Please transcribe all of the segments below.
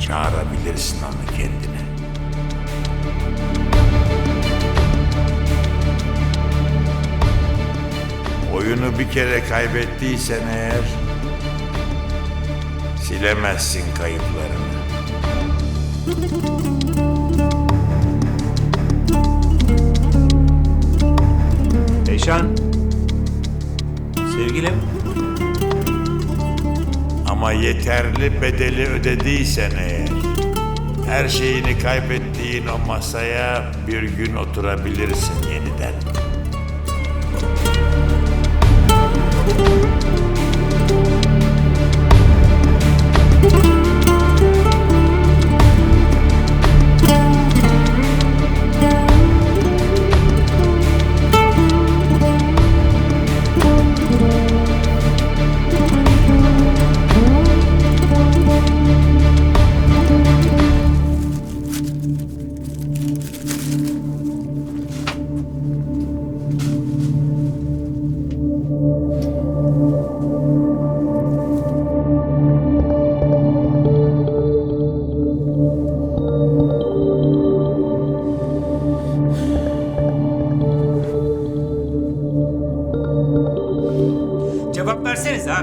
çağırabilirsin onu kendine. Oyunu bir kere kaybettiysen eğer silemezsin kayıplarını. Eyşan. Sevgilim. Ama yeterli bedeli ödediysen eğer, her şeyini kaybettiğin o masaya bir gün oturabilirsin yeniden.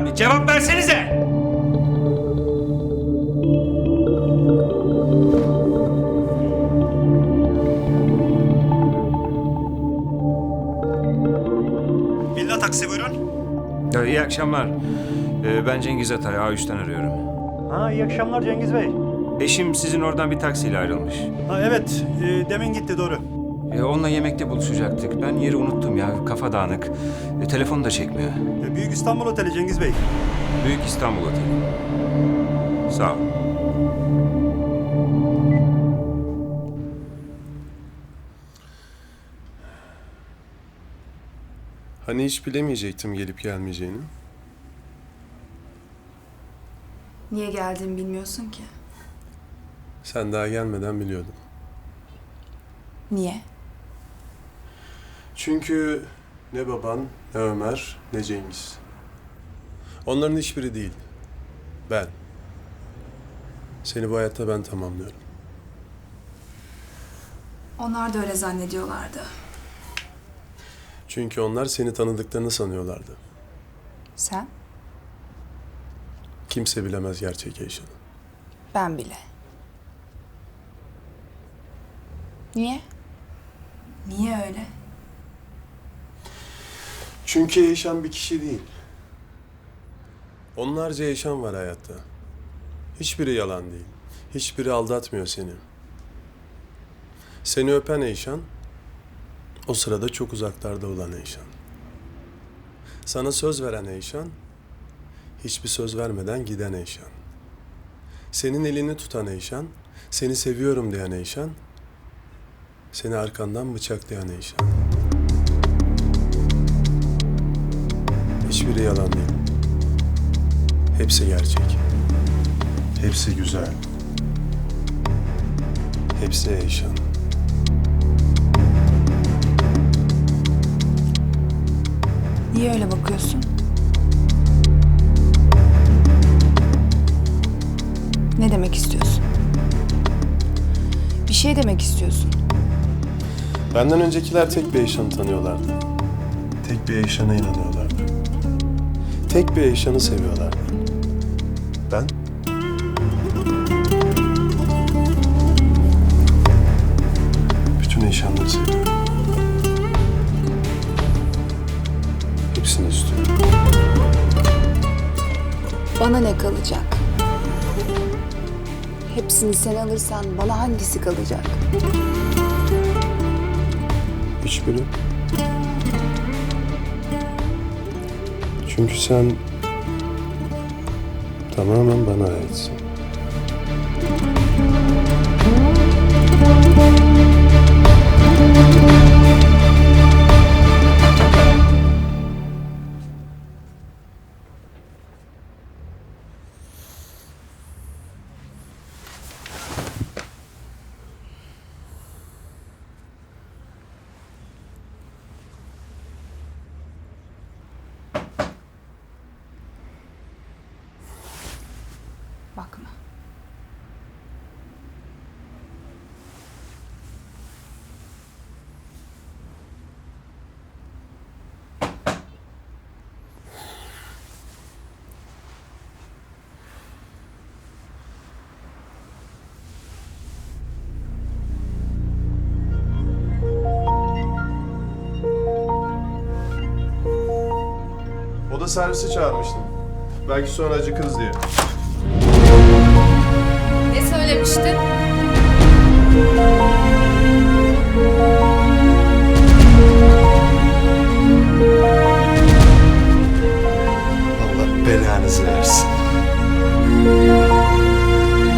Abi. Cevap versenize. Villa taksi buyurun. Ya, iyi akşamlar. Ee, ben Cengiz Atay, A3'ten arıyorum. Ha iyi akşamlar Cengiz Bey. Eşim sizin oradan bir taksiyle ayrılmış. Ha evet e, demin gitti doğru. Ee, onunla yemekte buluşacaktık. Ben yeri unuttum ya, kafa dağınık. E, telefonu da çekmiyor. E, Büyük İstanbul Oteli Cengiz Bey. Büyük İstanbul Oteli. Sağ ol. Hani hiç bilemeyecektim gelip gelmeyeceğini. Niye geldiğimi bilmiyorsun ki. Sen daha gelmeden biliyordum. Niye? Çünkü ne baban, ne Ömer, ne Cengiz. Onların hiçbiri değil. Ben. Seni bu hayatta ben tamamlıyorum. Onlar da öyle zannediyorlardı. Çünkü onlar seni tanıdıklarını sanıyorlardı. Sen? Kimse bilemez gerçek yaşını. Ben bile. Niye? Niye öyle? Çünkü yaşam bir kişi değil. Onlarca yaşam var hayatta. Hiçbiri yalan değil. Hiçbiri aldatmıyor seni. Seni öpen Eyşan, o sırada çok uzaklarda olan Eyşan. Sana söz veren Eyşan, hiçbir söz vermeden giden Eyşan. Senin elini tutan Eyşan, seni seviyorum diyen Eyşan, seni arkandan bıçaklayan Eyşan. Hiçbiri yalan değil. Hepsi gerçek. Hepsi güzel. Hepsi Eyşan. Niye öyle bakıyorsun? Ne demek istiyorsun? Bir şey demek istiyorsun. Benden öncekiler tek bir Eyşan'ı tanıyorlardı. Tek bir Eyşan'a inanıyorlardı. Tek bir Eyşan'ı seviyorlardı. Ben? Bütün Eyşan'ları seviyorum. Hepsini istiyorum. Bana ne kalacak? Hepsini sen alırsan bana hangisi kalacak? Hiçbiri. Çünkü sen tamamen bana aitsin. Yolda servisi çağırmıştım. Belki sonra acıkırız diye. Ne söylemiştin?